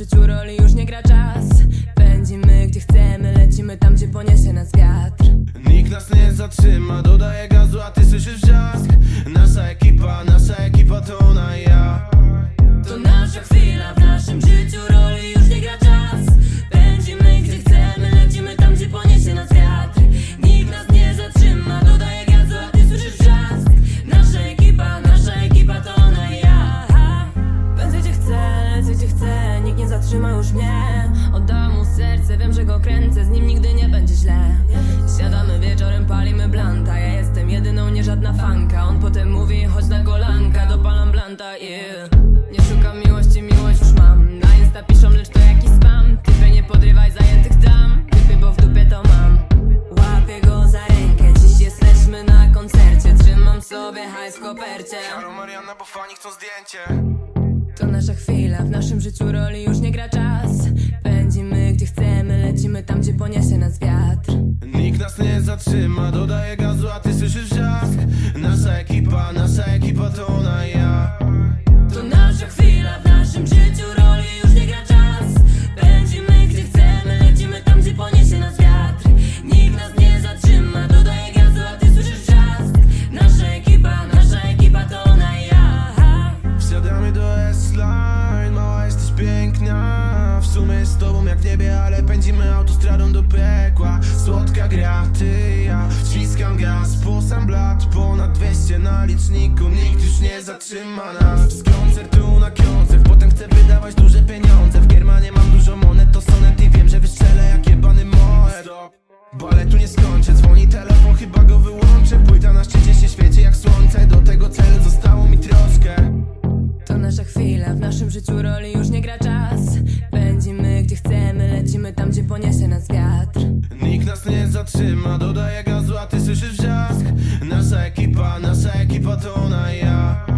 życiu roli już nie gra czas. Pędzimy gdzie chcemy, lecimy tam gdzie poniesie nas wiatr. Nikt nas nie zatrzyma, dodaje gazu, a ty słyszysz wrzask. Nasza ekipa, nasza ekipa to ona i już Oddam mu serce, wiem, że go kręcę, z nim nigdy nie będzie źle. Siadamy wieczorem, palimy blanta, ja jestem jedyną, nie żadna fanka. On potem mówi, chodź na golanka, dopalam blanta, yeah Nie szukam miłości, miłość już mam. Na Insta piszą, lecz to jakiś spam. Typy nie podrywaj zajętych dam. Typy, bo w dupie to mam. Łapię go za rękę, dziś jesteśmy na koncercie. Trzymam sobie hajs w kopercie. Karo Mariana, bo fani chcą zdjęcie To nasza chwila, w naszym życiu roli już nie gra czas. Pędzimy gdzie chcemy, lecimy tam gdzie poniesie nas wiatr. Nikt nas nie zatrzyma, dodaje gazu, a ty słyszysz wrzask Nasza ekipa, nasza ekipa to ona i z tobą jak w niebie, ale pędzimy autostradą do piekła. Słodka gra, ty ja, wciskam gaz. Po sam blat, ponad 200 na liczniku. Nikt już nie zatrzyma nas. Z koncertu na koncert, potem chcę wydawać duże pieniądze. W Giermanie mam dużo monet, nasza chwila. W naszym życiu roli już nie gra czas. Pędzimy gdzie chcemy, lecimy tam gdzie poniesie nas wiatr. Nikt nas nie zatrzyma, dodaje gazu, a ty słyszysz wrzask. Nasza ekipa, nasza ekipa to ona i ja.